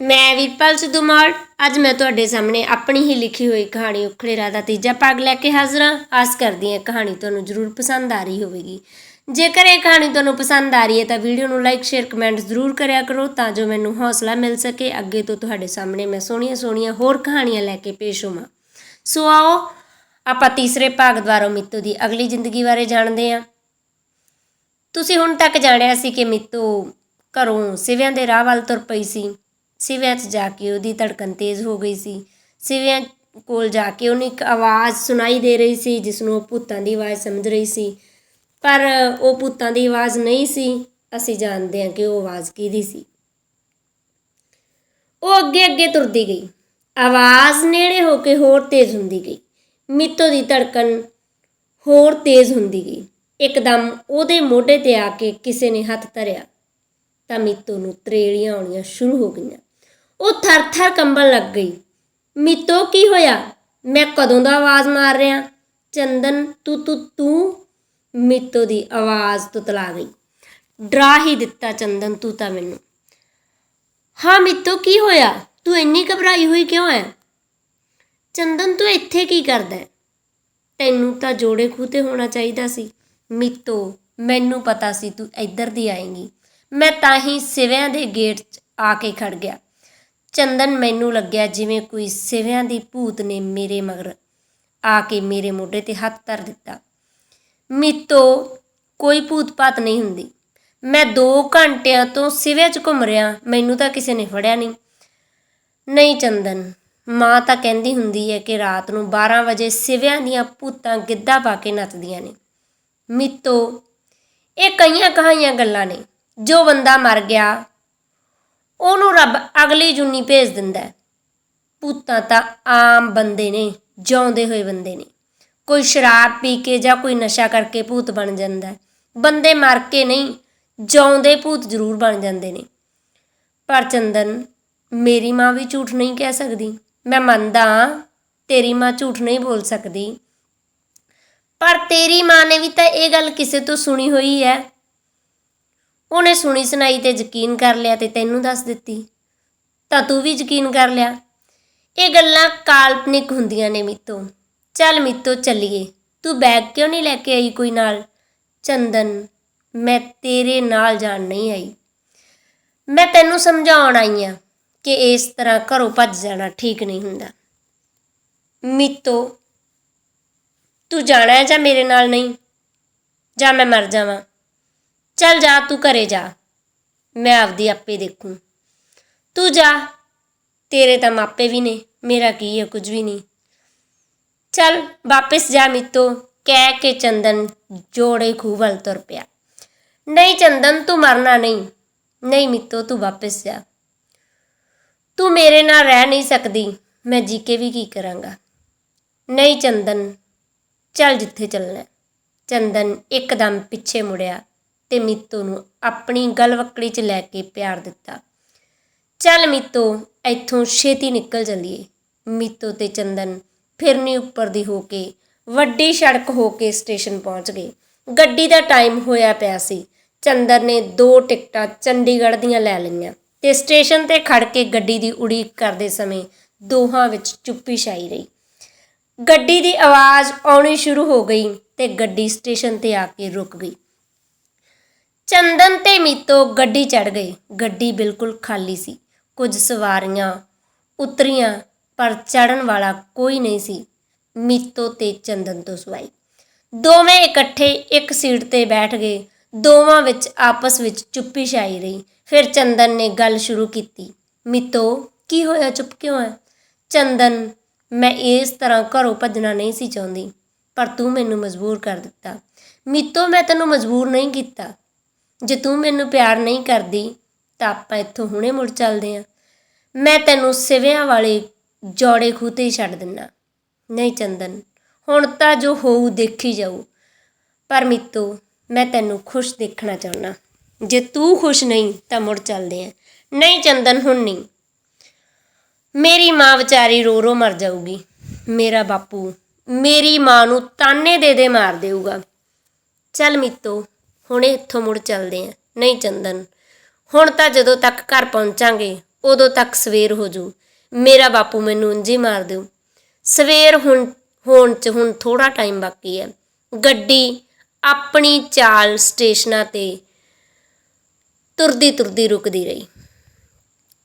ਮੈਂ ਵੀਰਪਾਲ ਸਿੱਧੂ ਮਾਲ ਅੱਜ ਮੈਂ ਤੁਹਾਡੇ ਸਾਹਮਣੇ ਆਪਣੀ ਹੀ ਲਿਖੀ ਹੋਈ ਕਹਾਣੀ ਉਖੜੇ ਰਾਹ ਦਾ ਤੀਜਾ ਭਾਗ ਲੈ ਕੇ ਹਾਜ਼ਰ ਹਾਂ। ਆਸ ਕਰਦੀ ਹਾਂ ਕਹਾਣੀ ਤੁਹਾਨੂੰ ਜ਼ਰੂਰ ਪਸੰਦ ਆ ਰਹੀ ਹੋਵੇਗੀ। ਜੇਕਰ ਇਹ ਕਹਾਣੀ ਤੁਹਾਨੂੰ ਪਸੰਦ ਆ ਰਹੀ ਹੈ ਤਾਂ ਵੀਡੀਓ ਨੂੰ ਲਾਈਕ, ਸ਼ੇਅਰ, ਕਮੈਂਟ ਜ਼ਰੂਰ ਕਰਿਆ ਕਰੋ ਤਾਂ ਜੋ ਮੈਨੂੰ ਹੌਸਲਾ ਮਿਲ ਸਕੇ। ਅੱਗੇ ਤੋਂ ਤੁਹਾਡੇ ਸਾਹਮਣੇ ਮੈਂ ਸੋਹਣੀਆਂ ਸੋਹਣੀਆਂ ਹੋਰ ਕਹਾਣੀਆਂ ਲੈ ਕੇ ਪੇਸ਼ ਹੋਵਾਂ। ਸੋ ਆਓ, ਆਪਾਂ ਤੀਸਰੇ ਭਾਗ ਦੁਆਰਾ ਮਿੱਤੂ ਦੀ ਅਗਲੀ ਜ਼ਿੰਦਗੀ ਬਾਰੇ ਜਾਣਦੇ ਹਾਂ। ਤੁਸੀਂ ਹੁਣ ਤੱਕ ਜਾਣਿਆ ਸੀ ਕਿ ਮਿੱਤੂ ਘਰੋਂ ਸਿਵਿਆਂ ਦੇ ਰਾਹ ਵੱਲ ਤੁਰ ਪਈ ਸੀ। ਸਿਵਿਆਂ 'ਚ ਜਾ ਕੇ ਉਹਦੀ ਧੜਕਣ ਤੇਜ਼ ਹੋ ਗਈ ਸੀ। ਸਿਵਿਆਂ ਕੋਲ ਜਾ ਕੇ ਉਹਨੂੰ ਇੱਕ ਆਵਾਜ਼ ਸੁਣਾਈ ਦੇ ਰਹੀ ਸੀ ਜਿਸ ਨੂੰ ਉਹ ਭੂਤਾਂ ਦੀ ਆਵਾਜ਼ ਸਮਝ ਰਹੀ ਸੀ। ਪਰ ਉਹ ਭੂਤਾਂ ਦੀ ਆਵਾਜ਼ ਨਹੀਂ ਸੀ, ਅਸੀਂ ਜਾਣਦੇ ਹਾਂ ਕਿ ਉਹ ਆਵਾਜ਼ ਕਿਹਦੀ ਸੀ। ਉਹ ਅੱਗੇ ਅੱਗੇ ਤੁਰਦੀ ਗਈ। ਆਵਾਜ਼ ਨੇੜੇ ਹੋ ਕੇ ਹੋਰ ਤੇਜ਼ ਹੁੰਦੀ ਗਈ। ਮਿੱਤੋ ਦੀ ਧੜਕਣ ਹੋਰ ਤੇਜ਼ ਹੁੰਦੀ ਗਈ। ਇੱਕਦਮ ਉਹਦੇ ਮੋਢੇ ਤੇ ਆ ਕੇ ਕਿਸੇ ਨੇ ਹੱਥ ਧਰਿਆ। ਤਾਂ ਮਿੱਤੋ ਨੂੰ ਤਰੇੜੀਆਂ ਆਉਣੀਆਂ ਸ਼ੁਰੂ ਹੋ ਗਈਆਂ। ਉਹ ਥਰ-ਥਰ ਕੰਬਣ ਲੱਗ ਗਈ। ਮੀਤੋ, ਕੀ ਹੋਇਆ? ਮੈਂ ਕਦੋਂ ਦਾ ਆਵਾਜ਼ ਮਾਰ ਰਿਹਾ? ਚੰਦਨ, ਤੂੰ ਤੂੰ ਤੂੰ? ਮੀਤੋ ਦੀ ਆਵਾਜ਼ ਤੁਤਲਾ ਗਈ। ਡਰਾ ਹੀ ਦਿੱਤਾ ਚੰਦਨ ਤੂੰ ਤਾਂ ਮੈਨੂੰ। ਹਾਂ ਮੀਤੋ, ਕੀ ਹੋਇਆ? ਤੂੰ ਇੰਨੀ ਘਬਰਾਈ ਹੋਈ ਕਿਉਂ ਹੈ? ਚੰਦਨ, ਤੂੰ ਇੱਥੇ ਕੀ ਕਰਦਾ ਤੈਨੂੰ ਤਾਂ ਜੋੜੇ ਖੂਹ ਤੇ ਹੋਣਾ ਚਾਹੀਦਾ ਸੀ। ਮਿੱਤੋ, ਮੈਨੂੰ ਪਤਾ ਸੀ ਤੂੰ ਇੱਧਰ ਦੀ ਆਏਂਗੀ। ਮੈਂ ਤਾਂ ਹੀ ਸਿਵਿਆਂ ਦੇ ਗੇਟ 'ਚ ਆ ਕੇ ਖੜ ਗਿਆ। ਚੰਦਨ ਮੈਨੂੰ ਲੱਗਿਆ ਜਿਵੇਂ ਕੋਈ ਸਿਵਿਆਂ ਦੀ ਭੂਤ ਨੇ ਮੇਰੇ ਮਗਰ ਆ ਕੇ ਮੇਰੇ ਮੋਢੇ ਤੇ ਹੱਥ ਧਰ ਦਿੱਤਾ। ਮਿੱਤੋ, ਕੋਈ ਭੂਤ ਪਾਤ ਨਹੀਂ ਹੁੰਦੀ। ਮੈਂ 2 ਘੰਟਿਆਂ ਤੋਂ ਸਿਵਿਆਂ 'ਚ ਘੁੰਮ ਰਿਹਾ, ਮੈਨੂੰ ਤਾਂ ਕਿਸੇ ਨੇ ਫੜਿਆ ਨਹੀਂ। ਨਹੀਂ ਚੰਦਨ, ਮਾਂ ਤਾਂ ਕਹਿੰਦੀ ਹੁੰਦੀ ਹੈ ਕਿ ਰਾਤ ਨੂੰ 12 ਵਜੇ ਸਿਵਿਆਂ ਦੀਆਂ ਭੂਤਾਂ ਗਿੱਧਾ ਪਾ ਕੇ ਨੱਚਦੀਆਂ ਨੇ। ਮਿੱਤੋ, ਇਹ ਕਈਆਂ ਕਹਾਈਆਂ ਗੱਲਾਂ ਨੇ। ਜੋ ਬੰਦਾ ਮਰ ਗਿਆ ਉਹਨੂੰ ਰੱਬ ਅਗਲੀ ਜੁਨੀ ਭੇਜ ਦਿੰਦਾ ਹੈ। ਭੂਤਾਂ ਤਾਂ ਆਮ ਬੰਦੇ ਨੇ ਜਿਉਂਦੇ ਹੋਏ ਬੰਦੇ ਨੇ। ਕੋਈ ਸ਼ਰਾਬ ਪੀ ਕੇ ਜਾਂ ਕੋਈ ਨਸ਼ਾ ਕਰਕੇ ਭੂਤ ਬਣ ਜਾਂਦਾ ਹੈ। ਬੰਦੇ ਮਰ ਕੇ ਨਹੀਂ ਜਿਉਂਦੇ ਭੂਤ ਜ਼ਰੂਰ ਬਣ ਜਾਂਦੇ ਨੇ। ਪਰ ਚੰਦਨ ਮੇਰੀ ਮਾਂ ਵੀ ਝੂਠ ਨਹੀਂ ਕਹਿ ਸਕਦੀ। ਮੈਂ ਮੰਨਦਾ ਹਾਂ, ਤੇਰੀ ਮਾਂ ਝੂਠ ਨਹੀਂ ਬੋਲ ਸਕਦੀ। ਪਰ ਤੇਰੀ ਮਾਂ ਨੇ ਵੀ ਤਾਂ ਇਹ ਗੱਲ ਕਿਸੇ ਤੋਂ ਸੁਣੀ ਹੋਈ ਹੈ। ਉਹਨੇ ਸੁਣੀ ਸੁਣਾਈ ਤੇ ਯਕੀਨ ਕਰ ਲਿਆ ਤੇ ਤੈਨੂੰ ਦੱਸ ਦਿੱਤੀ। ਤਾਂ ਤੂੰ ਵੀ ਯਕੀਨ ਕਰ ਲਿਆ। ਇਹ ਗੱਲਾਂ ਕਾਲਪਨਿਕ ਹੁੰਦੀਆਂ ਨੇ ਮਿੱਤੋ। ਚੱਲ ਮਿੱਤੋ, ਚੱਲੀਏ। ਤੂੰ ਬੈਗ ਕਿਉਂ ਨਹੀਂ ਲੈ ਕੇ ਆਈ ਕੋਈ ਨਾਲ? ਚੰਦਨ, ਮੈਂ ਤੇਰੇ ਨਾਲ ਜਾਣ ਨਹੀਂ ਆਈ। ਮੈਂ ਤੈਨੂੰ ਸਮਝਾਉਣ ਆਈ ਆ ਕਿ ਇਸ ਤਰ੍ਹਾਂ ਘਰੋਂ ਭੱਜ ਜਾਣਾ ਠੀਕ ਨਹੀਂ ਹੁੰਦਾ। ਮਿੱਤੋ, ਤੂੰ ਜਾਣਾ ਹੈ ਜਾਂ ਮੇਰੇ ਨਾਲ ਨਹੀਂ? ਜਾਂ ਮੈਂ ਮਰ ਜਾਵਾਂ? ਚੱਲ ਜਾ, ਤੂੰ ਘਰੇ ਜਾ। ਮੈਂ ਆਪਦੀ ਆਪੇ ਦੇਖੂੰ। ਤੂੰ ਜਾ। ਤੇਰੇ ਤਾਂ ਮਾਪੇ ਵੀ ਨੇ, ਮੇਰਾ ਕੀ ਹੈ, ਕੁਝ ਵੀ ਨਹੀਂ। ਚੱਲ, ਵਾਪਸ ਜਾ ਮਿੱਤੋ। ਕਹਿ ਕੇ ਚੰਦਨ ਜੋੜੇ ਖੂਹ ਵੱਲ ਤੁਰ ਪਿਆ। ਨਹੀਂ ਚੰਦਨ, ਤੂੰ ਮਰਨਾ ਨਹੀਂ। ਨਹੀਂ ਮਿੱਤੋ, ਤੂੰ ਵਾਪਸ ਜਾ। ਤੂੰ ਮੇਰੇ ਨਾਲ ਰਹਿ ਨਹੀਂ ਸਕਦੀ। ਮੈਂ ਜੀ ਕੇ ਵੀ ਕੀ ਕਰਾਂਗਾ? ਨਹੀਂ ਚੰਦਨ, ਚੱਲ ਜਿੱਥੇ ਚੱਲਣਾ। ਚੰਦਨ ਇੱਕਦਮ ਪਿੱਛੇ ਮੁੜਿਆ। ਤੇ ਮੀਤੋ ਨੂੰ ਆਪਣੀ ਗਲਵੱਕੜੀ 'ਚ ਲੈ ਕੇ ਪਿਆਰ ਦਿੱਤਾ। ਚੱਲ ਮੀਤੋ, ਇੱਥੋਂ ਛੇਤੀ ਨਿਕਲ ਚੱਲੀਏ। ਮੀਤੋ ਤੇ ਚੰਦਨ ਫਿਰਨੀ ਉੱਪਰ ਦੀ ਹੋ ਕੇ ਵੱਡੀ ਸੜਕ ਹੋ ਕੇ ਸਟੇਸ਼ਨ ਪਹੁੰਚ ਗਏ। ਗੱਡੀ ਦਾ ਟਾਈਮ ਹੋਇਆ ਪਿਆ ਸੀ। ਚੰਦਰ ਨੇ ਦੋ ਟਿਕਟਾਂ ਚੰਡੀਗੜ੍ਹ ਦੀਆਂ ਲੈ ਲਈਆਂ ਤੇ ਸਟੇਸ਼ਨ ਤੇ ਖੜ ਕੇ ਗੱਡੀ ਦੀ ਉਡੀਕ ਕਰਦੇ ਸਮੇਂ ਦੋਹਾਂ ਵਿੱਚ ਚੁੱਪੀ ਛਾਈ ਰਹੀ। ਗੱਡੀ ਦੀ ਆਵਾਜ਼ ਆਉਣੀ ਸ਼ੁਰੂ ਹੋ ਗਈ ਤੇ ਗੱਡੀ ਸਟੇਸ਼ਨ ਤੇ ਆ ਕੇ ਰੁਕ ਗਈ। ਚੰਦਨ ਤੇ ਮੀਤੋ ਗੱਡੀ ਚੜ ਗਏ ਗੱਡੀ ਬਿਲਕੁਲ ਖਾਲੀ ਸੀ। ਕੁਝ ਸਵਾਰੀਆਂ ਉਤਰੀਆਂ, ਪਰ ਚੜਨ ਵਾਲਾ ਕੋਈ ਨਹੀਂ ਸੀ। ਮੀਤੋ ਤੇ ਚੰਦਨ ਤੋਂ ਸਿਵਾਏ ਦੋਵੇਂ ਇਕੱਠੇ ਇੱਕ ਸੀਟ ਤੇ ਬੈਠ ਗਏ। ਦੋਵਾਂ ਵਿੱਚ ਆਪਸ ਵਿੱਚ ਚੁੱਪੀ ਛਾਈ ਰਹੀ। ਫਿਰ ਚੰਦਨ ਨੇ ਗੱਲ ਸ਼ੁਰੂ ਕੀਤੀ। ਮੀਤੋ, ਕੀ ਹੋਇਆ? ਚੁੱਪ ਕਿਉਂ ਹੈ? ਚੰਦਨ, ਮੈਂ ਇਸ ਤਰ੍ਹਾਂ ਘਰੋਂ ਭੱਜਣਾ ਨਹੀਂ ਸੀ ਚਾਹੁੰਦੀ, ਪਰ ਤੂੰ ਮੈਨੂੰ ਮਜਬੂਰ ਕਰ ਦਿੱਤਾ। ਮੀਤੋ, ਮੈਂ ਤੈਨੂੰ ਮਜਬੂਰ ਨਹੀਂ ਕੀਤਾ। ਜੇ ਤੂੰ ਮੈਨੂੰ ਪਿਆਰ ਨਹੀਂ ਕਰਦੀ, ਤਾਂ ਆਪਾਂ ਇੱਥੋਂ ਹੁਣੇ ਮੁੜ ਚੱਲਦੇ ਆਂ ਮੈਂ ਤੈਨੂੰ ਸਿਵਿਆਂ ਵਾਲੇ ਜੋੜੇ ਖੂਹ ਤੇ ਹੀ ਛੱਡ ਦਿੰਨਾ। ਨਹੀਂ ਚੰਦਨ, ਹੁਣ ਤਾਂ ਜੋ ਹੋਊ ਦੇਖੀ ਜਾਊ। ਪਰ ਮੀਤੋ, ਮੈਂ ਤੈਨੂੰ ਖੁਸ਼ ਦੇਖਣਾ ਚਾਹੁੰਦਾ ਜੇ ਤੂੰ ਖੁਸ਼ ਨਹੀਂ, ਤਾਂ ਮੁੜ ਚੱਲਦੇ ਆਂ ਨਹੀਂ ਚੰਦਨ, ਹੁਣ ਨਹੀਂ। ਮੇਰੀ ਮਾਂ ਵਿਚਾਰੀ ਰੋ ਰੋ ਮਰ ਜਾਊਗੀ। ਮੇਰਾ ਬਾਪੂ ਮੇਰੀ ਮਾਂ ਨੂੰ ਤਾਨੇ ਦੇ ਦੇ ਮਾਰ ਦੇਊਗਾ। ਚੱਲ ਮਿੱਤੋ ਹੁਣੇ ਇੱਥੋਂ ਮੁੜ ਚੱਲਦੇ ਆਂ। ਨਹੀਂ ਚੰਦਨ, ਹੁਣ ਤਾਂ ਜਦੋਂ ਤੱਕ ਘਰ ਪਹੁੰਚਾਂਗੇ, ਉਦੋਂ ਤੱਕ ਸਵੇਰ ਹੋ ਜੂ। ਮੇਰਾ ਬਾਪੂ ਮੈਨੂੰ ਉਂਝੀ ਮਾਰ ਦਿਓ। ਸਵੇਰ ਹੁਣ, ਹੋਣ ਚ ਹੁਣ ਥੋੜਾ ਟਾਈਮ ਬਾਕੀ ਹੈ ਗੱਡੀ ਆਪਣੀ ਚਾਲ ਸਟੇਸ਼ਨਾਂ ਤੇ ਤੁਰਦੀ ਤੁਰਦੀ ਰੁਕਦੀ ਰਹੀ।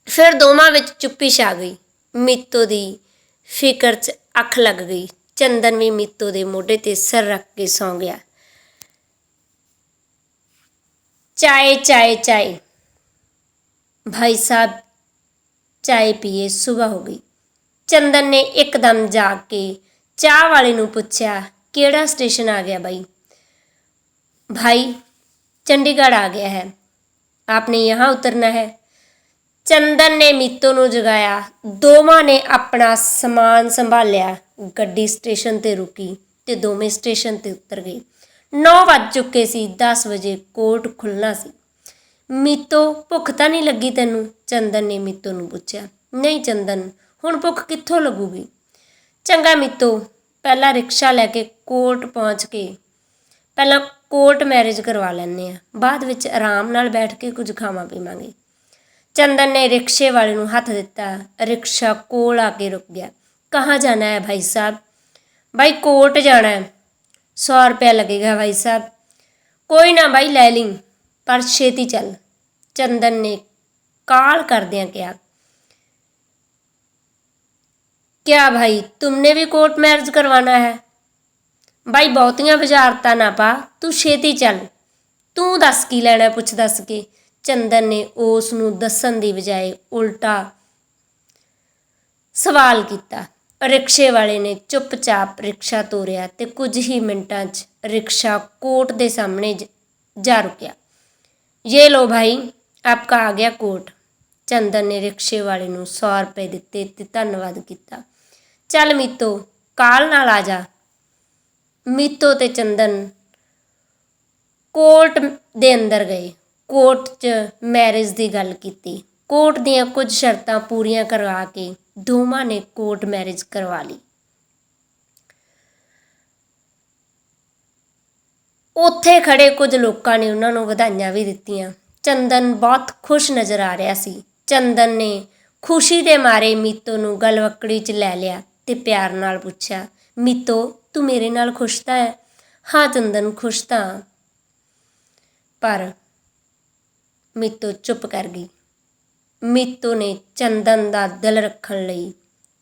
ਫਿਰ ਦੋਵਾਂ ਵਿੱਚ ਚੁੱਪੀ ਛਾ ਗਈ। ਮੀਤੋ ਦੀ ਫਿਕਰ 'ਚ ਅੱਖ ਲੱਗ ਗਈ। ਚੰਦਨ ਵੀ ਮੀਤੋ ਦੇ ਮੋਢੇ ਤੇ ਸਿਰ ਰੱਖ ਕੇ ਸੌਂ ਗਿਆ। चाय चाय चाय। भाई साहब, चाय पिए, सुबह हो गई। चंदन ने एकदम जाग के चाह वाले पूछया, केड़ा स्टेशन आ गया भाई भाई, चंडीगढ़ आ गया है। आपने यहाँ उतरना है। चंदन ने मीतों जगाया। दोवों ने अपना समान संभालिया। ग्डी स्टेशन रुकी ते दोवें स्टेशन ते उतर गई। 9 ਵੱਜ ਚੁੱਕੇ ਸੀ 10 ਵਜੇ ਕੋਰਟ ਖੁੱਲਣਾ ਸੀ। ਮੀਤੋ, ਭੁੱਖ ਤਾਂ ਨਹੀਂ ਲੱਗੀ ਤੈਨੂੰ? ਚੰਦਨ ਨੇ ਮੀਤੋ ਨੂੰ ਪੁੱਛਿਆ। ਨਹੀਂ ਚੰਦਨ, ਹੁਣ ਭੁੱਖ ਕਿੱਥੋਂ ਲੱਗੂਗੀ? ਚੰਗਾ ਮੀਤੋ, ਪਹਿਲਾਂ ਰਿਕਸ਼ਾ ਲੈ ਕੇ ਕੋਰਟ ਪਹੁੰਚ ਕੇ, ਪਹਿਲਾਂ ਕੋਰਟ ਮੈਰਿਜ ਕਰਵਾ ਲੈਣੇ ਆ ਬਾਅਦ ਵਿੱਚ ਆਰਾਮ ਨਾਲ ਬੈਠ ਕੇ ਕੁਝ ਖਾਵਾਂ ਪੀਵਾਂਗੇ। ਚੰਦਨ ਨੇ ਰਿਕਸ਼ੇ ਵਾਲੇ ਨੂੰ ਹੱਥ ਦਿੱਤਾ। ਰਿਕਸ਼ਾ ਕੋਲ ਆ ਕੇ ਰੁਕ ਗਿਆ। ਕਹਾਂ ਜਾਣਾ ਹੈ ਭਾਈ ਸਾਹਿਬ? ਭਾਈ ਕੋਰਟ ਜਾਣਾ ਹੈ। 100 रुपया लगेगा भाई साहब कोई ना भाई ले ली पर छेती चल चंदन ने काल कर दिया क्या क्या भाई तुमने भी कोर्ट मैरिज करवाना है ਭਾਈ ਬਹੁਤੀਆਂ ਵਿਚਾਰਤਾ ਨਾ ਪਾ ਤੂੰ ਛੇਤੀ ਚੱਲ ਤੂੰ ਦੱਸ ਕੀ ਲੈਣਾ ਪੁੱਛ ਦੱਸ ਕੇ ਚੰਦਨ ਨੇ ਉਸ ਨੂੰ ਦੱਸਣ ਦੀ ਬਜਾਏ ਉਲਟਾ ਸਵਾਲ ਕੀਤਾ ਰਿਕਸ਼ੇ ਵਾਲੇ ਨੇ ਚੁੱਪਚਾਪ ਰਿਕਸ਼ਾ ਤੋਰਿਆ ਤੇ ਕੁਝ ਹੀ ਮਿੰਟਾਂ 'ਚ ਰਿਕਸ਼ਾ ਕੋਰਟ ਦੇ ਸਾਹਮਣੇ ਜਾ ਰੁਕਿਆ। ਇਹ ਲੋ ਭਾਈ, ਆਪਕਾ ਆ ਗਿਆ ਕੋਰਟ ਚੰਦਨ ਨੇ ਰਿਕਸ਼ੇ ਵਾਲੇ ਨੂੰ 100 ਰੁਪਏ ਦਿੱਤੇ ਤੇ ਧੰਨਵਾਦ ਕੀਤਾ। ਚੱਲ ਮੀਤੋ, ਕਾਲ ਨਾਲ ਆ ਜਾ। ਮੀਤੋ ਤੇ ਚੰਦਨ ਕੋਰਟ ਦੇ ਅੰਦਰ ਗਏ। ਕੋਰਟ 'ਚ ਮੈਰਿਜ ਦੀ ਗੱਲ ਕੀਤੀ। ਕੋਰਟ ਦੀਆਂ ਕੁਝ ਸ਼ਰਤਾਂ ਪੂਰੀਆਂ ਕਰਵਾ ਕੇ ਦੋਵਾਂ ਨੇ ਕੋਰਟ ਮੈਰਿਜ ਕਰਵਾ ਲਈ। ਉੱਥੇ ਖੜੇ ਕੁਝ ਲੋਕਾਂ ਨੇ ਉਹਨਾਂ ਨੂੰ ਵਧਾਈਆਂ ਵੀ ਦਿੱਤੀਆਂ। ਚੰਦਨ ਬਹੁਤ ਖੁਸ਼ ਨਜ਼ਰ ਆ ਰਿਹਾ ਸੀ। ਚੰਦਨ ਨੇ ਖੁਸ਼ੀ ਦੇ ਮਾਰੇ ਮੀਤੋ ਨੂੰ ਗਲਵੱਕੜੀ 'ਚ ਲੈ ਲਿਆ ਤੇ ਪਿਆਰ ਨਾਲ ਪੁੱਛਿਆ, ਮੀਤੋ, ਤੂੰ ਮੇਰੇ ਨਾਲ ਖੁਸ਼ ਤਾਂ ਹੈ? ਹਾਂ ਚੰਦਨ, ਖੁਸ਼ ਤਾਂ ਪਰ ਮੀਤੋ ਚੁੱਪ ਕਰ ਗਈ। ਮੀਤੋ ਨੇ ਚੰਦਨ ਦਾ ਦਿਲ ਰੱਖਣ ਲਈ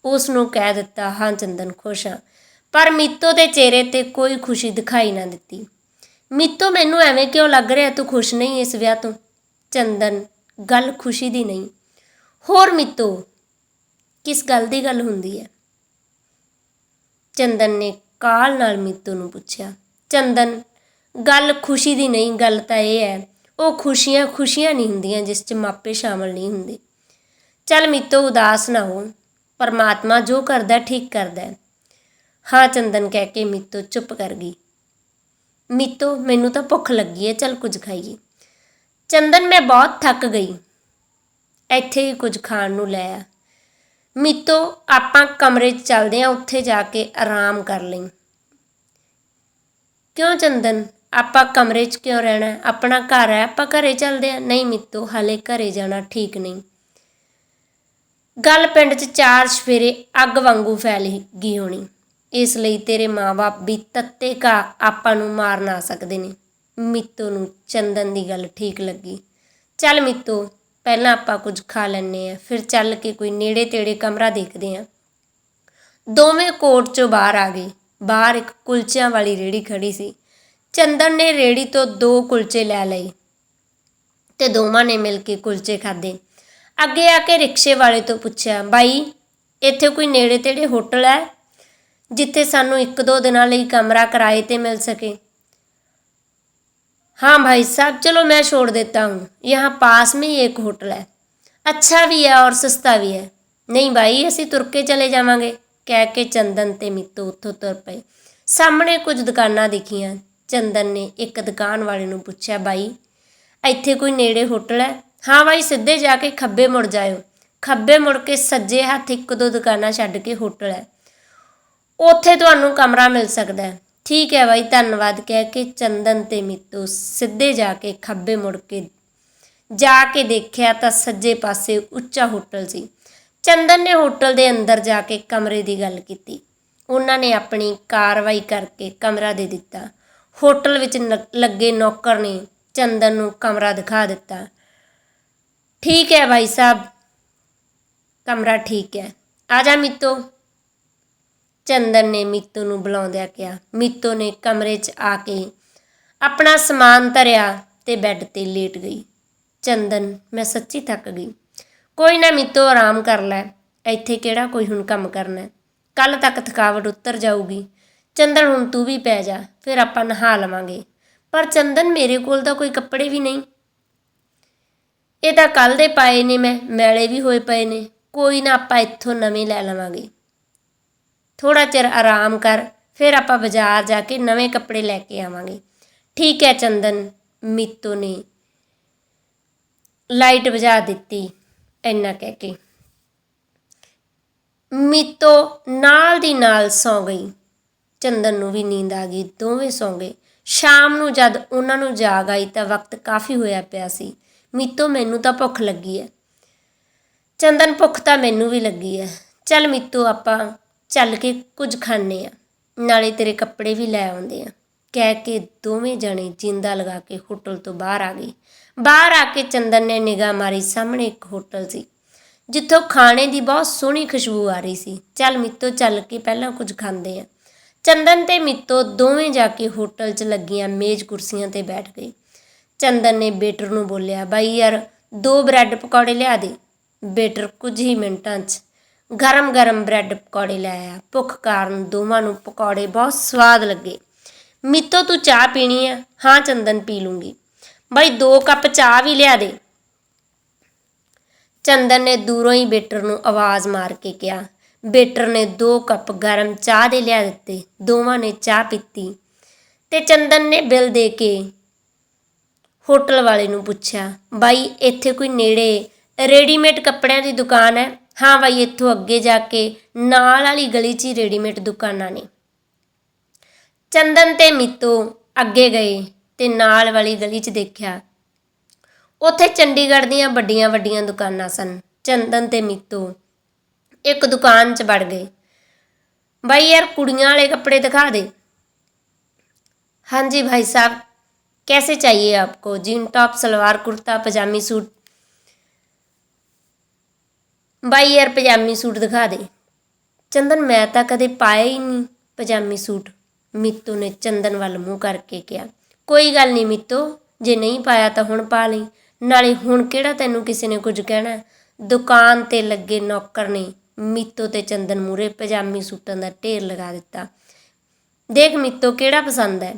ਉਸ ਨੂੰ ਕਹਿ ਦਿੱਤਾ, ਹਾਂ ਚੰਦਨ, ਖੁਸ਼ ਹਾਂ। ਪਰ ਮੀਤੋ ਦੇ ਚਿਹਰੇ ਤੇ ਕੋਈ ਖੁਸ਼ੀ ਦਿਖਾਈ ਨਾ ਦਿੱਤੀ। ਮੀਤੋ, ਮੈਨੂੰ ਐਵੇਂ ਕਿਉਂ ਲੱਗ ਰਿਹਾ? ਤੂੰ ਖੁਸ਼ ਨਹੀਂ ਇਸ ਵਿਆਹ ਤੋਂ? ਚੰਦਨ, ਗੱਲ ਖੁਸ਼ੀ ਦੀ ਨਹੀਂ। ਹੋਰ ਮੀਤੋ, ਕਿਸ ਗੱਲ ਦੀ ਗੱਲ ਹੁੰਦੀ ਹੈ? ਚੰਦਨ ਨੇ ਕਾਲ ਨਾਲ ਮੀਤੋ ਨੂੰ ਪੁੱਛਿਆ। ਚੰਦਨ, ਗੱਲ ਖੁਸ਼ੀ ਦੀ ਨਹੀਂ, ਗੱਲ ਤਾਂ ਇਹ ਹੈ ਉਹ ਖੁਸ਼ੀਆਂ ਖੁਸ਼ੀਆਂ ਨਹੀਂ ਹੁੰਦੀਆਂ ਜਿਸ 'ਚ ਮਾਪੇ ਸ਼ਾਮਲ ਨਹੀਂ ਹੁੰਦੇ। ਚੱਲ ਮੀਤੋ, ਉਦਾਸ ਨਾ ਹੋ ਪਰਮਾਤਮਾ ਜੋ ਕਰਦਾ, ਠੀਕ ਕਰਦਾ ਹੈ। ਹਾਂ, ਚੰਦਨ ਕਹਿ ਕੇ ਮੀਤੋ ਚੁੱਪ ਕਰ ਗਈ। ਮੀਤੋ, ਮੈਨੂੰ ਤਾਂ ਭੁੱਖ ਲੱਗੀ ਹੈ, ਚੱਲ ਕੁਝ ਖਾਈਏ। ਚੰਦਨ, ਮੈਂ ਬਹੁਤ ਥੱਕ ਗਈ। ਇੱਥੇ ਹੀ ਕੁਝ ਖਾਣ ਨੂੰ ਲੈ ਆ। ਮੀਤੋ, ਆਪਾਂ ਕਮਰੇ 'ਚ ਚੱਲਦੇ ਆ ਉੱਥੇ ਜਾ ਕੇ ਆਰਾਮ ਕਰ ਲਈ। ਕਿਉਂ ਚੰਦਨ? ਆਪਾਂ ਕਮਰੇ 'ਚ ਕਿਉਂ ਰਹਿਣਾ? ਆਪਣਾ ਘਰ ਹੈ, ਆਪਾਂ ਘਰੇ ਚੱਲਦੇ ਆ ਨਹੀਂ ਮਿੱਤੋ, ਹਾਲੇ ਘਰੇ ਜਾਣਾ ਠੀਕ ਨਹੀਂ। ਗੱਲ ਪਿੰਡ 'ਚ ਚਾਰ ਸਫੇਰੇ ਅੱਗ ਵਾਂਗੂ ਫੈਲ ਗਈ ਹੋਣੀ। ਇਸ ਲਈ ਤੇਰੇ ਮਾਪੇ ਵੀ ਤੱਤੇ ਕਾ ਆਪਾਂ ਨੂੰ ਮਾਰ ਨਾ ਸਕਦੇ ਨੇ। ਮਿੱਤੋ ਨੂੰ ਚੰਦਨ ਦੀ ਗੱਲ ਠੀਕ ਲੱਗੀ। ਚੱਲ ਮਿੱਤੋ, ਪਹਿਲਾਂ ਆਪਾਂ ਕੁਝ ਖਾ ਲੈਣੇ ਆ ਫਿਰ ਚੱਲ ਕੇ ਕੋਈ ਨੇੜੇ ਤੇੜੇ ਕਮਰਾ ਦੇਖਦੇ ਆ ਦੋਵੇਂ ਕੋਰਟ ਚੋਂ ਬਾਹਰ ਆ ਗਏ। ਬਾਹਰ ਇੱਕ ਕੁਲਚਿਆਂ ਵਾਲੀ ਰੇੜੀ ਖੜੀ ਸੀ। ਚੰਦਨ ਨੇ ਰੇੜੀ ਤੋਂ ਦੋ ਕੁਲਚੇ ਲੈ ਲਏ ਤੇ ਦੋਵਾਂ ਨੇ ਮਿਲ ਕੇ ਕੁਲਚੇ ਖਾਦੇ ਅੱਗੇ ਆ ਕੇ ਰਿਕਸ਼ੇ ਵਾਲੇ ਤੋਂ ਪੁੱਛਿਆ ਬਾਈ ਇੱਥੇ ਕੋਈ ਨੇੜੇ ਤੇੜੇ ਹੋਟਲ ਹੈ ਜਿੱਥੇ ਸਾਨੂੰ ਇੱਕ ਦੋ ਦਿਨਾਂ ਲਈ ਕਮਰਾ ਕਿਰਾਏ ਤੇ ਮਿਲ ਸਕੇ हाँ भाई साहब चलो मैं छोड़ देता हूँ यहाँ पास में ही एक होटल है अच्छा भी है और सस्ता भी है ਨਹੀਂ ਭਾਈ ਅਸੀਂ ਤੁਰ ਕੇ ਚਲੇ ਜਾਵਾਂਗੇ ਕਹਿ ਕੇ ਚੰਦਨ ਤੇ ਮਿੱਤੂ ਉੱਥੋਂ ਤੁਰ ਪਏ ਸਾਹਮਣੇ ਕੁਝ ਦੁਕਾਨਾਂ ਦਿਖੀਆਂ ਚੰਦਨ ਨੇ ਇੱਕ ਦੁਕਾਨ ਵਾਲੇ ਨੂੰ ਪੁੱਛਿਆ, ਬਾਈ, ਇੱਥੇ ਕੋਈ ਨੇੜੇ ਹੋਟਲ ਹੈ? ਹਾਂ ਬਾਈ, ਸਿੱਧੇ ਜਾ ਕੇ ਖੱਬੇ ਮੁੜ ਜਾਇਓ। ਖੱਬੇ ਮੁੜ ਕੇ ਸੱਜੇ ਹੱਥ ਇੱਕ ਦੋ ਦੁਕਾਨਾਂ ਛੱਡ ਕੇ ਹੋਟਲ ਹੈ। ਉੱਥੇ ਤੁਹਾਨੂੰ ਕਮਰਾ ਮਿਲ ਸਕਦਾ ਹੈ। ਠੀਕ ਹੈ ਬਾਈ, ਧੰਨਵਾਦ। ਕਹਿ ਕੇ ਚੰਦਨ ਤੇ ਮਿੱਤੂ ਸਿੱਧੇ ਜਾ ਕੇ ਖੱਬੇ ਮੁੜ ਕੇ ਜਾ ਕੇ ਦੇਖਿਆ ਤਾਂ ਸੱਜੇ ਪਾਸੇ ਉੱਚਾ ਹੋਟਲ ਸੀ। ਚੰਦਨ ਨੇ ਹੋਟਲ ਦੇ ਅੰਦਰ ਜਾ ਕੇ ਕਮਰੇ ਦੀ ਗੱਲ ਕੀਤੀ। ਉਹਨਾਂ ਨੇ ਆਪਣੀ ਕਾਰਵਾਈ ਕਰਕੇ ਕਮਰਾ ਦੇ ਦਿੱਤਾ। ਹੋਟਲ ਵਿੱਚ ਨ- ਲੱਗੇ ਨੌਕਰ ਨੇ ਚੰਦਨ ਨੂੰ ਕਮਰਾ ਦਿਖਾ ਦਿੱਤਾ। ਠੀਕ ਹੈ ਭਾਈ ਸਾਹਿਬ, ਕਮਰਾ ਠੀਕ ਹੈ। ਆ ਜਾ ਮਿੱਤੋ। ਚੰਦਨ ਨੇ ਮੀਤੂ ਨੂੰ ਬੁਲਾਉਂਦਿਆਂ ਕਿਹਾ। ਮੀਤੂ ਨੇ ਕਮਰੇ 'ਚ ਆ ਕੇ ਆਪਣਾ ਸਮਾਨ ਧਰਿਆ ਤੇ ਬੈੱਡ ਤੇ ਲੇਟ ਗਈ। ਚੰਦਨ, ਮੈਂ ਸੱਚੀ ਥੱਕ ਗਈ। ਕੋਈ ਨਾ ਮੀਤੂ, ਆਰਾਮ ਕਰ ਲੈ। ਇੱਥੇ ਕਿਹੜਾ ਕੋਈ ਹੁਣ ਕੰਮ ਕਰਨਾ? ਕੱਲ ਤੱਕ ਥਕਾਵਟ ਉਤਰ ਜਾਊਗੀ। ਚੰਦਨ, ਹੁਣ ਤੂੰ ਵੀ ਪੈ ਜਾ, ਫਿਰ ਆਪਾਂ ਨਹਾ ਲਵਾਂਗੇ। ਪਰ ਚੰਦਨ ਮੇਰੇ ਕੋਲ ਤਾਂ ਕੋਈ ਕੱਪੜੇ ਵੀ ਨਹੀਂ। ਇਹ ਤਾਂ ਕੱਲ ਦੇ ਪਾਏ ਨੇ ਮੈਂ, ਮੈਲੇ ਵੀ ਹੋਏ ਪਏ ਨੇ, ਕੋਈ ਨਾ ਆਪਾਂ ਇੱਥੋਂ ਨਵੇਂ ਲੈ ਲਵਾਂਗੇ। ਥੋੜਾ ਚਿਰ ਆਰਾਮ ਕਰ, ਫਿਰ ਆਪਾਂ ਬਾਜ਼ਾਰ ਜਾ ਕੇ ਨਵੇਂ ਕੱਪੜੇ ਲੈ ਕੇ ਆਵਾਂਗੇ। ਠੀਕ ਹੈ ਚੰਦਨ, ਮੀਤੋ ਨੇ ਲਾਈਟ ਬੁਝਾ ਦਿੱਤੀ, ਇੰਨਾ ਕਹਿ ਕੇ। ਮੀਤੋ ਨਾਲ ਦੀ ਨਾਲ ਸੌ ਗਈ। ਚੰਦਨ ਨੂੰ ਵੀ ਨੀਂਦ ਆ ਗਈ, ਦੋਵੇਂ ਸੌਂ ਗਏ। ਸ਼ਾਮ ਨੂੰ ਜਦ ਉਹਨਾਂ ਨੂੰ ਜਾਗ ਆਈ ਤਾਂ ਵਕਤ ਕਾਫੀ ਹੋਇਆ ਪਿਆ ਸੀ। ਮੀਤੋ, ਮੈਨੂੰ ਤਾਂ ਭੁੱਖ ਲੱਗੀ ਹੈ ਚੰਦਨ, ਭੁੱਖ ਤਾਂ ਮੈਨੂੰ ਵੀ ਲੱਗੀ ਹੈ ਚੱਲ ਮੀਤੋ, ਆਪਾਂ ਚੱਲ ਕੇ ਕੁਝ ਖਾਣੇ ਆ। ਨਾਲੇ ਤੇਰੇ ਕੱਪੜੇ ਵੀ ਲੈ ਆਉਂਦੇ ਆ। ਕਹਿ ਕੇ ਦੋਵੇਂ ਜਣੇ ਜਿੰਦਾ ਲਗਾ ਕੇ ਹੋਟਲ ਤੋਂ ਬਾਹਰ ਆ ਗਏ। ਬਾਹਰ ਆ ਕੇ ਚੰਦਨ ਨੇ ਨਿਗਾਹ ਮਾਰੀ, ਸਾਹਮਣੇ ਇੱਕ ਹੋਟਲ ਸੀ, ਜਿੱਥੋਂ ਖਾਣੇ ਦੀ ਬਹੁਤ ਸੋਹਣੀ ਖੁਸ਼ਬੂ ਆ ਰਹੀ ਸੀ। ਚੱਲ ਮਿੱਤੋ, ਚੱਲ ਕੇ ਪਹਿਲਾਂ ਕੁਝ ਖਾਂਦੇ ਆ। ਚੰਦਨ ਤੇ ਮਿੱਤੋ ਦੋਵੇਂ ਜਾ ਕੇ ਹੋਟਲ 'ਚ ਲੱਗੀਆਂ ਮੇਜ਼ ਕੁਰਸੀਆਂ ਤੇ ਬੈਠ ਗਏ। ਚੰਦਨ ਨੇ ਬੇਟਰ ਨੂੰ ਬੋਲਿਆ, ਬਾਈ ਯਾਰ, ਦੋ ਬ੍ਰੈਡ ਪਕੌੜੇ ਲਿਆ ਦੇ। ਬੇਟਰ ਕੁਝ ਹੀ ਮਿੰਟਾਂ 'ਚ ਗਰਮ-ਗਰਮ ਬ੍ਰੈਡ ਪਕੌੜੇ ਲੈ ਆਇਆ। ਭੁੱਖ ਕਾਰਨ ਦੋਵਾਂ ਨੂੰ ਪਕੌੜੇ ਬਹੁਤ ਸਵਾਦ ਲੱਗੇ। ਮਿੱਤੋ, ਤੂੰ ਚਾਹ ਪੀਣੀ ਆ? ਹਾਂ, ਚੰਦਨ ਪੀ ਲੂੰਗੀ। ਬਾਈ, ਦੋ ਕੱਪ ਚਾਹ ਵੀ ਲਿਆ ਦੇ। ਚੰਦਨ ਨੇ ਦੂਰੋਂ ਹੀ ਬੇਟਰ ਨੂੰ ਆਵਾਜ਼ ਮਾਰ ਕੇ ਕਿਹਾ ਬੇਟਰ ਨੇ ਦੋ ਕੱਪ ਗਰਮ ਚਾਹ ਦੇ ਲਿਆ ਦਿੱਤੇ। ਦੋਵਾਂ ਨੇ ਚਾਹ ਪੀਤੀ ਤੇ ਚੰਦਨ ਨੇ ਬਿੱਲ ਦੇ ਕੇ ਹੋਟਲ ਵਾਲੇ ਨੂੰ ਪੁੱਛਿਆ, ਬਾਈ, ਇੱਥੇ ਕੋਈ ਨੇੜੇ ਰੈਡੀਮੇਡ ਕੱਪੜਿਆਂ ਦੀ ਦੁਕਾਨ ਹੈ? ਹਾਂ ਬਾਈ, ਇੱਥੋਂ ਅੱਗੇ ਜਾ ਕੇ ਨਾਲ ਵਾਲੀ ਗਲੀ 'ਚ ਹੀ ਰੈਡੀਮੇਡ ਦੁਕਾਨਾਂ ਨੇ। ਚੰਦਨ ਤੇ ਮਿੱਤੂ ਅੱਗੇ ਗਏ ਤੇ ਨਾਲ ਵਾਲੀ ਗਲੀ 'ਚ ਦੇਖਿਆ, ਉੱਥੇ ਚੰਡੀਗੜ੍ਹ ਦੀਆਂ ਵੱਡੀਆਂ ਵੱਡੀਆਂ ਦੁਕਾਨਾਂ ਸਨ। ਚੰਦਨ ਤੇ ਮਿੱਤੂ ਇੱਕ ਦੁਕਾਨ 'ਚ ਵੜ ਗਏ ਬਾਈ ਯਾਰ ਕੁੜੀਆਂ ਵਾਲੇ ਕੱਪੜੇ ਦਿਖਾ ਦੇ ਹਾਂਜੀ भाई साहब कैसे चाहिए आपको jean top salwar kurta पजामी suit ਬਾਈ ਯਾਰ ਪਜਾਮੀ ਸੂਟ ਦਿਖਾ ਦੇ ਚੰਦਨ ਮੈਂ ਤਾਂ ਕਦੇ ਪਾਇਆ ਹੀ ਨਹੀਂ ਪਜਾਮੀ ਸੂਟ ਮਿੱਤੂ ਨੇ ਚੰਦਨ ਵੱਲ ਮੂੰਹ ਕਰਕੇ ਕਿਹਾ ਕੋਈ ਗੱਲ ਨਹੀਂ ਮਿੱਤੂ ਜੇ ਨਹੀਂ ਪਾਇਆ ਤਾਂ ਹੁਣ ਪਾ ਲਈ ਨਾਲੇ ਹੁਣ ਕਿਹੜਾ ਤੈਨੂੰ ਕਿਸੇ ਨੇ ਕੁਝ ਕਹਿਣਾ ਹੈ? ਦੁਕਾਨ ਤੇ ਲੱਗੇ ਨੌਕਰ ਨੇ ਮੀਤੋ ਤੇ ਚੰਦਨ ਮੂਰੇ ਪਜਾਮੀ ਸੂਟਾਂ ਦਾ ਢੇਰ ਲਗਾ ਦਿੱਤਾ। ਦੇਖ ਮਿੱਤੂ, ਕਿਹੜਾ ਪਸੰਦ ਹੈ?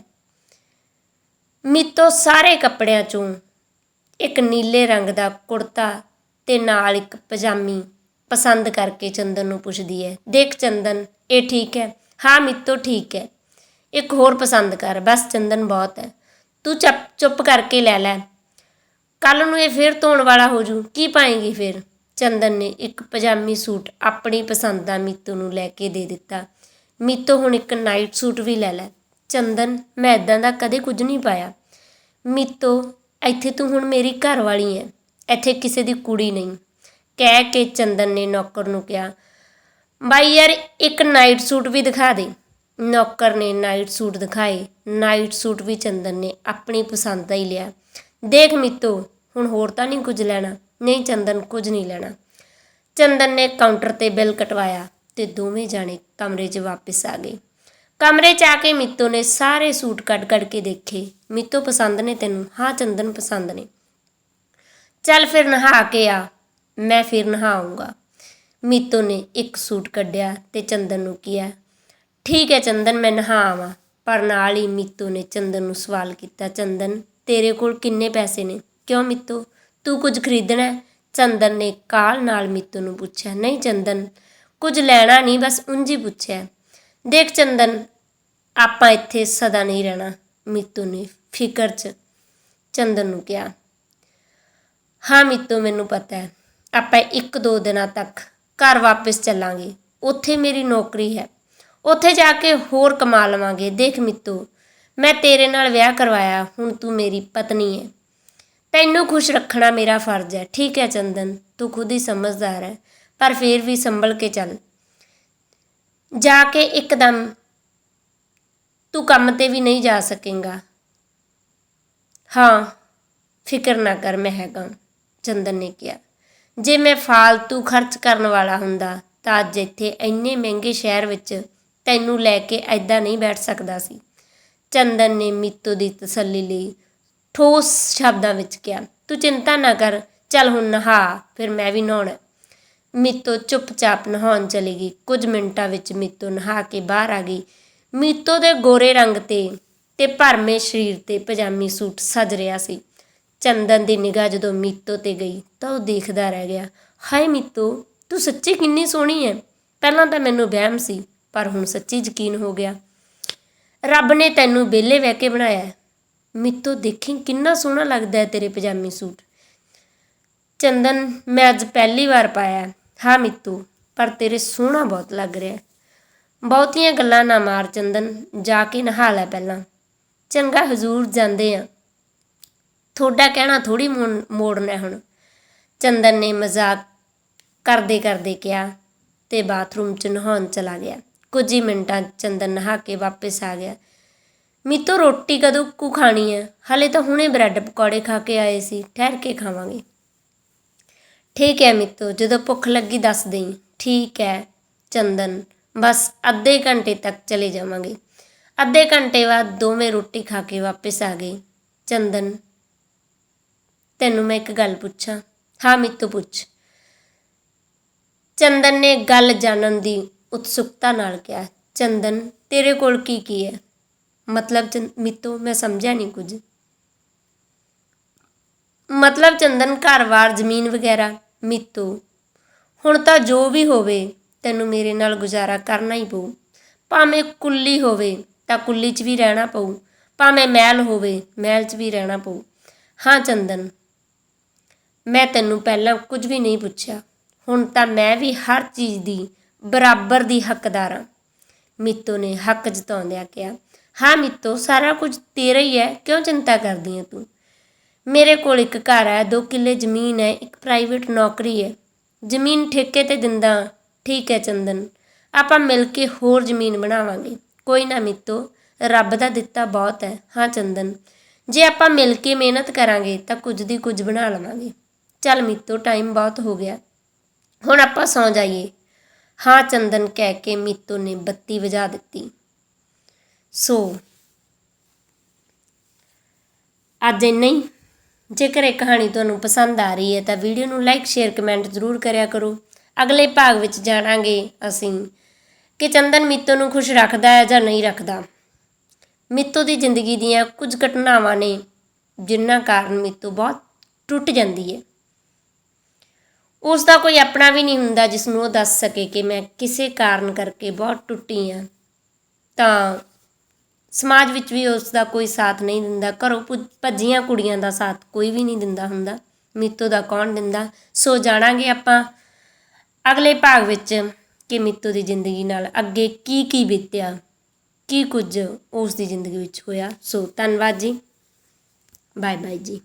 ਮੀਤੋ ਸਾਰੇ ਕੱਪੜਿਆਂ ਚੋਂ ਇੱਕ ਨੀਲੇ ਰੰਗ ਦਾ ਕੁੜਤਾ ਤੇ ਨਾਲ ਇੱਕ ਪਜਾਮੀ ਪਸੰਦ ਕਰਕੇ ਚੰਦਨ ਨੂੰ ਪੁੱਛਦੀ ਹੈ। ਦੇਖ ਚੰਦਨ, ਇਹ ਠੀਕ ਹੈ? ਹਾਂ, ਮਿੱਤੋ ਠੀਕ ਹੈ। ਇੱਕ ਹੋਰ ਪਸੰਦ ਕਰ, ਬਸ ਚੰਦਨ ਬਹੁਤ ਹੈ। ਤੂੰ ਚੁੱਪ ਚੁੱਪ ਕਰਕੇ ਲੈ ਲੈ। ਕੱਲ ਨੂੰ ਇਹ ਫਿਰ ਧੋਣ ਵਾਲਾ ਹੋ ਜੂ। ਕੀ ਪਾਏਗੀ ਫਿਰ? ਚੰਦਨ ਨੇ ਇੱਕ ਪਜਾਮੀ ਸੂਟ ਆਪਣੀ ਪਸੰਦ ਦਾ ਮੀਤੂ ਨੂੰ ਲੈ ਕੇ ਦੇ ਦਿੱਤਾ। ਮੀਤੂ ਹੁਣ ਇੱਕ ਨਾਈਟ ਸੂਟ ਵੀ ਲੈ ਲੈ। ਚੰਦਨ, ਮੈਂ ਇਦਾਂ ਦਾ ਕਦੇ ਕੁਝ ਨਹੀਂ ਪਾਇਆ। ਮੀਤੋ, ਇੱਥੇ ਤੂੰ ਹੁਣ ਮੇਰੀ ਘਰ ਵਾਲੀ ਹੈ ਇੱਥੇ ਕਿਸੇ ਦੀ ਕੁੜੀ ਨਹੀਂ। ਕਹਿ ਕੇ ਚੰਦਨ ਨੇ ਨੌਕਰ ਨੂੰ ਕਿਹਾ, ਬਾਈ ਯਾਰ, ਇੱਕ ਨਾਈਟ ਸੂਟ ਵੀ ਦਿਖਾ ਦੇ। ਨੌਕਰ ਨੇ ਨਾਈਟ ਸੂਟ ਦਿਖਾਏ। ਨਾਈਟ ਸੂਟ ਵੀ ਚੰਦਨ ਨੇ ਆਪਣੀ ਪਸੰਦ ਦਾ ਹੀ ਲਿਆ। ਦੇਖ ਮਿੱਤੋ, ਹੁਣ ਹੋਰ ਤਾਂ ਨਹੀਂ ਕੁਝ ਲੈਣਾ। ਨਹੀਂ ਚੰਦਨ ਕੁਝ ਨਹੀਂ ਲੈਣਾ। ਚੰਦਨ ਨੇ ਕਾਊਂਟਰ ਤੇ ਬਿੱਲ ਕਟਵਾਇਆ ਤੇ ਦੋਵੇਂ ਜਾਣੇ ਕਮਰੇ 'ਚ ਵਾਪਸ ਆ ਗਏ। ਕਮਰੇ 'ਚ ਆ ਕੇ ਮਿੱਤੋ ਨੇ ਸਾਰੇ ਸੂਟ ਕੱਢ ਕੱਢ ਕੇ ਦੇਖੇ। ਮਿੱਤੋ ਪਸੰਦ ਨੇ ਤੈਨੂੰ? ਹਾਂ, ਚੰਦਨ ਪਸੰਦ ਨੇ। ਚੱਲ ਫਿਰ ਨਹਾ ਕੇ ਆ। ਮੈਂ ਫਿਰ ਨਹਾਉਂਗਾ ਮੀਤੋ ਨੇ ਇੱਕ ਸੂਟ ਕੱਢਿਆ ਤੇ ਚੰਦਨ ਨੂੰ ਕਿਹਾ, ਠੀਕ ਹੈ ਚੰਦਨ, ਮੈਂ ਨਹਾਵਾਂ ਪਰ ਨਾਲ ਹੀ ਮੀਤੋ ਨੇ ਚੰਦਨ ਨੂੰ ਸਵਾਲ ਕੀਤਾ, ਚੰਦਨ, ਤੇਰੇ ਕੋਲ ਕਿੰਨੇ ਪੈਸੇ ਨੇ? ਕਿਉਂ ਮਿੱਤੋ? ਤੂੰ ਕੁਝ ਖਰੀਦਣਾ ਚੰਦਨ ਨੇ ਕਾਲ ਨਾਲ ਮੀਤੂ ਨੂੰ ਪੁੱਛਿਆ, ਨਹੀਂ ਚੰਦਨ, ਕੁਝ ਲੈਣਾ ਨਹੀਂ, ਬਸ ਉਂਝ ਹੀ ਪੁੱਛਿਆ। ਦੇਖ ਚੰਦਨ, ਆਪਾਂ ਇੱਥੇ ਸਦਾ ਨਹੀਂ ਰਹਿਣਾ ਮੀਤੂ ਨੇ ਫਿਕਰ 'ਚ ਚੰਦਨ ਨੂੰ ਕਿਹਾ, ਹਾਂ ਮਿੱਤੋ, ਮੈਨੂੰ ਪਤਾ ਹੈ, ਆਪਾਂ ਇੱਕ ਦੋ ਦਿਨਾਂ ਤੱਕ ਘਰ ਵਾਪਸ ਚੱਲਾਂਗੇ। ਉੱਥੇ ਮੇਰੀ ਨੌਕਰੀ ਹੈ। ਉੱਥੇ ਜਾ ਕੇ ਹੋਰ ਕਮਾ ਲਵਾਂਗੇ। ਦੇਖ ਮਿੱਤੋ, ਮੈਂ ਤੇਰੇ ਨਾਲ ਵਿਆਹ ਕਰਵਾਇਆ, ਹੁਣ ਤੂੰ ਮੇਰੀ ਪਤਨੀ ਹੈ। ਤੈਨੂੰ ਖੁਸ਼ ਰੱਖਣਾ ਮੇਰਾ ਫਰਜ਼ ਹੈ। ਠੀਕ ਹੈ ਚੰਦਨ, ਤੂੰ ਖੁਦ ਹੀ ਸਮਝਦਾਰ ਹੈ, ਪਰ ਫੇਰ ਵੀ ਸੰਭਲ ਕੇ ਚੱਲ। ਜਾ ਕੇ ਇੱਕਦਮ ਤੂੰ ਕੰਮ ਤੇ ਵੀ ਨਹੀਂ ਜਾ ਸਕੇਗਾ। ਹਾਂ, ਫਿਕਰ ਨਾ ਕਰ, ਮੈਂ ਹੈਗਾ ਚੰਦਨ ਨੇ ਕਿਹਾ। ਜੇ ਮੈਂ ਫਾਲਤੂ ਖਰਚ ਕਰਨ ਵਾਲਾ ਹੁੰਦਾ, ਤਾਂ ਅੱਜ ਇੱਥੇ ਇੰਨੇ ਮਹਿੰਗੇ ਸ਼ਹਿਰ ਵਿੱਚ ਤੈਨੂੰ ਲੈ ਕੇ ਐਦਾਂ ਨਹੀਂ ਬੈਠ ਸਕਦਾ ਸੀ। ਚੰਦਨ ਨੇ ਮੀਤੋ ਦੀ ਤਸੱਲੀ ਲਈ ਠੋਸ ਸ਼ਬਦਾਂ ਵਿੱਚ ਕਿਹਾ, ਤੂੰ ਚਿੰਤਾ ਨਾ ਕਰ, ਚੱਲ ਹੁਣ ਨਹਾ, ਫਿਰ ਮੈਂ ਵੀ ਨਹਾਉਣਾ। ਮੀਤੋ ਚੁੱਪਚਾਪ ਨਹਾਉਣ ਚਲੀ ਗਈ। ਕੁਝ ਮਿੰਟਾਂ ਵਿੱਚ ਮੀਤੋ ਨਹਾ ਕੇ ਬਾਹਰ ਆ ਗਈ। ਮੀਤੋ ਦੇ ਗੋਰੇ ਰੰਗ ਤੇ ਤੇ ਭਰਮੇ ਸਰੀਰ ਤੇ ਪਜਾਮੀ ਸੂਟ ਸਜ ਰਿਹਾ ਸੀ। ਚੰਦਨ ਦੀ ਨਿਗਾਹ ਜਦੋਂ ਮੀਤੋ ਤੇ ਗਈ, ਤਾਂ ਉਹ ਦੇਖਦਾ ਰਹਿ ਗਿਆ, ਹਾਏ ਮੀਤੋ, ਤੂੰ ਸੱਚੀ ਕਿੰਨੀ ਸੋਹਣੀ ਹੈ ਪਹਿਲਾਂ ਤਾਂ ਮੈਨੂੰ ਵਹਿਮ ਸੀ, ਪਰ ਹੁਣ ਸੱਚੀ ਯਕੀਨ ਹੋ ਗਿਆ। ਰੱਬ ਨੇ ਤੈਨੂੰ ਵਿਹਲੇ ਬਹਿ ਕੇ ਬਣਾਇਆ। ਹੈ। ਦੇਖੀ ਕਿੰਨਾ ਸੋਹਣਾ ਲੱਗਦਾ ਹੈ ਤੇਰੇ ਪਜਾਮੀ ਸੂਟ। ਚੰਦਨ, ਮੈਂ ਅੱਜ ਪਹਿਲੀ ਵਾਰ ਪਾਇਆ ਹਾਂ। ਮੀਤੂ, ਪਰ ਤੇਰੇ ਸੋਹਣਾ ਬਹੁਤ ਲੱਗ ਰਿਹਾ ਬਹੁਤੀਆਂ ਗੱਲਾਂ ਨਾ ਮਾਰ ਚੰਦਨ, ਜਾ ਕੇ ਨਹਾ ਲੈ ਪਹਿਲਾਂ। ਚੰਗਾ ਹਜ਼ੂਰ ਜਾਂਦੇ ਆ। ਤੁਹਾਡਾ ਕਹਿਣਾ ਥੋੜੀ ਮੋੜਨਾ ਹੁਣ। ਚੰਦਨ ਨੇ ਮਜ਼ਾਕ ਕਰਦੇ ਕਰਦੇ ਕਿਹਾ ਤੇ ਬਾਥਰੂਮ 'ਚ ਨਹਾਉਣ ਚਲਾ ਗਿਆ। ਕੁਝ ਹੀ ਮਿੰਟਾਂ ਚੰਦਨ ਨਹਾ ਕੇ ਵਾਪਸ ਆ ਗਿਆ। ਮੀਤੋ ਰੋਟੀ ਕਦੋਂ ਕੁ ਖਾਣੀ ਹੈ? ਹਲੇ ਤਾਂ ਹੁਣੇ ਬ੍ਰੈਡ ਪਕੌੜੇ ਖਾ ਕੇ ਆਏ ਸੀ। ਠਹਿਰ ਕੇ ਖਾਵਾਂਗੇ। ਠੀਕ ਹੈ ਮੀਤੋ, ਜਦੋਂ ਭੁੱਖ ਲੱਗੀ ਦੱਸ ਦੇਈ। ਠੀਕ ਹੈ, ਚੰਦਨ। ਬਸ ਅੱਧੇ ਘੰਟੇ ਤੱਕ ਚਲੇ ਜਾਵਾਂਗੇ। ਅੱਧੇ ਘੰਟੇ ਬਾਅਦ ਦੋਵੇਂ ਰੋਟੀ ਖਾ ਕੇ ਵਾਪਸ ਆ ਗਏ। ਚੰਦਨ, ਤੈਨੂੰ ਮੈਂ ਇੱਕ ਗੱਲ ਪੁੱਛਾਂ? ਹਾਂ ਮੀਤੋ, ਪੁੱਛ। ਚੰਦਨ ਨੇ ਗੱਲ ਜਾਣਨ ਦੀ ਉਤਸੁਕਤਾ ਨਾਲ ਕਿਹਾ, ਚੰਦਨ, ਤੇਰੇ ਕੋਲ ਕੀ ਕੀ ਹੈ? ਮਤਲਬ ਚੰ- ਮੀਤੋ, ਮੈਂ ਸਮਝਿਆ ਨਹੀਂ ਕੁਝ। ਮਤਲਬ ਚੰਦਨ ਘਰ ਵਾਰ ਜ਼ਮੀਨ ਵਗੈਰਾ, ਮਿੱਤੋ। ਹੁਣ ਤਾਂ ਜੋ ਵੀ ਹੋਵੇ, ਤੈਨੂੰ ਮੇਰੇ ਨਾਲ ਗੁਜ਼ਾਰਾ ਕਰਨਾ ਹੀ ਪਊ। ਭਾਵੇਂ ਕੁੱਲੀ ਹੋਵੇ, ਤਾਂ ਕੁੱਲੀ 'ਚ ਵੀ ਰਹਿਣਾ ਪਊ। ਭਾਵੇਂ ਮਹਿਲ ਹੋਵੇ ਮਹਿਲ 'ਚ ਵੀ ਰਹਿਣਾ ਪਊ। ਹਾਂ, ਚੰਦਨ, ਮੈਂ ਤੈਨੂੰ ਪਹਿਲਾਂ ਕੁਝ ਵੀ ਨਹੀਂ ਪੁੱਛਿਆ। ਹੁਣ ਤਾਂ ਮੈਂ ਵੀ ਹਰ ਚੀਜ਼ ਦੀ ਬਰਾਬਰ ਦੀ ਹੱਕਦਾਰ ਹਾਂ। ਮਿੱਤੋ ਨੇ ਹੱਕ ਜਤਾਉਂਦਿਆਂ ਕਿਹਾ ਹਾਂ ਮੀਤੋ, ਸਾਰਾ ਕੁਝ ਤੇਰਾ ਹੀ ਹੈ। ਕਿਉਂ ਚਿੰਤਾ ਕਰਦੀ ਹੈ ਤੂੰ? ਮੇਰੇ ਕੋਲ ਇੱਕ ਘਰ ਹੈ, ਦੋ ਕਿੱਲੇ ਜ਼ਮੀਨ ਹੈ, ਇੱਕ ਪ੍ਰਾਈਵੇਟ ਨੌਕਰੀ ਹੈ। ਜ਼ਮੀਨ ਠੇਕੇ ਤੇ ਦਿੰਦਾ ਠੀਕ ਹੈ ਚੰਦਨ, ਆਪਾਂ ਮਿਲ ਕੇ ਹੋਰ ਜ਼ਮੀਨ ਬਣਾਵਾਂਗੇ। ਕੋਈ ਨਾ ਮੀਤੋ, ਰੱਬ ਦਾ ਦਿੱਤਾ ਬਹੁਤ ਹੈ। ਹਾਂ ਚੰਦਨ, ਜੇ ਆਪਾਂ ਮਿਲ ਕੇ ਮਿਹਨਤ ਕਰਾਂਗੇ ਤਾਂ ਕੁਝ ਦੀ ਕੁਝ ਬਣਾ ਲਵਾਂਗੇ। ਚੱਲ ਮੀਤੋ ਟਾਈਮ ਬਹੁਤ ਹੋ ਗਿਆ। ਹੁਣ ਆਪਾਂ ਸੌਂ ਜਾਈਏ। ਹਾਂ ਚੰਦਨ ਕਹਿ ਕੇ ਮੀਤੋ ਨੇ ਬੱਤੀ ਵਜਾ ਦਿੱਤੀ। ਸੋ ਅੱਜ ਇੰਨਾ ਹੀ। ਜੇਕਰ ਇਹ ਕਹਾਣੀ ਤੁਹਾਨੂੰ ਪਸੰਦ ਆ ਰਹੀ ਹੈ ਤਾਂ ਵੀਡੀਓ ਨੂੰ ਲਾਈਕ ਸ਼ੇਅਰ ਕਮੈਂਟ ਜ਼ਰੂਰ ਕਰਿਆ ਕਰੋ। ਅਗਲੇ ਭਾਗ ਵਿੱਚ ਜਾਣਾਂਗੇ ਅਸੀਂ ਕਿ ਚੰਦਨ ਮਿੱਤੋ ਨੂੰ ਖੁਸ਼ ਰੱਖਦਾ ਹੈ ਜਾਂ ਨਹੀਂ ਰੱਖਦਾ। ਮਿੱਤੋ ਦੀ ਜ਼ਿੰਦਗੀ ਦੀਆਂ ਕੁਝ ਘਟਨਾਵਾਂ ਨੇ ਜਿਨ੍ਹਾਂ ਕਾਰਨ ਮੀਤੋ ਬਹੁਤ ਟੁੱਟ ਜਾਂਦੀ ਹੈ। ਉਸ ਦਾ ਕੋਈ ਆਪਣਾ ਵੀ ਨਹੀਂ ਹੁੰਦਾ ਜਿਸ ਨੂੰ ਉਹ ਦੱਸ ਸਕੇ ਕਿ ਮੈਂ ਕਿਸੇ ਕਾਰਨ ਕਰਕੇ ਬਹੁਤ ਟੁੱਟੀ ਹਾਂ। ਤਾਂ ਸਮਾਜ ਵਿੱਚ ਵੀ ਉਸ ਦਾ ਕੋਈ ਸਾਥ ਨਹੀਂ ਦਿੰਦਾ, ਘਰੋਂ ਭੁ- ਭੱਜੀਆਂ ਕੁੜੀਆਂ ਦਾ ਸਾਥ ਕੋਈ ਵੀ ਨਹੀਂ ਦਿੰਦਾ ਹੁੰਦਾ। ਮੀਤੋ ਦਾ ਕੌਣ ਦਿੰਦਾ? ਸੋ ਜਾਣਾਂਗੇ ਆਪਾਂ ਅਗਲੇ ਭਾਗ ਵਿੱਚ ਕਿ ਮੀਤੋ ਦੀ ਜ਼ਿੰਦਗੀ ਨਾਲ ਅੱਗੇ ਕੀ ਕੀ ਬੀਤਿਆ, ਕੀ ਕੁਝ ਉਸ ਦੀ ਜ਼ਿੰਦਗੀ ਵਿੱਚ ਹੋਇਆ। ਸੋ ਧੰਨਵਾਦ ਜੀ। ਬਾਏ ਬਾਏ ਜੀ।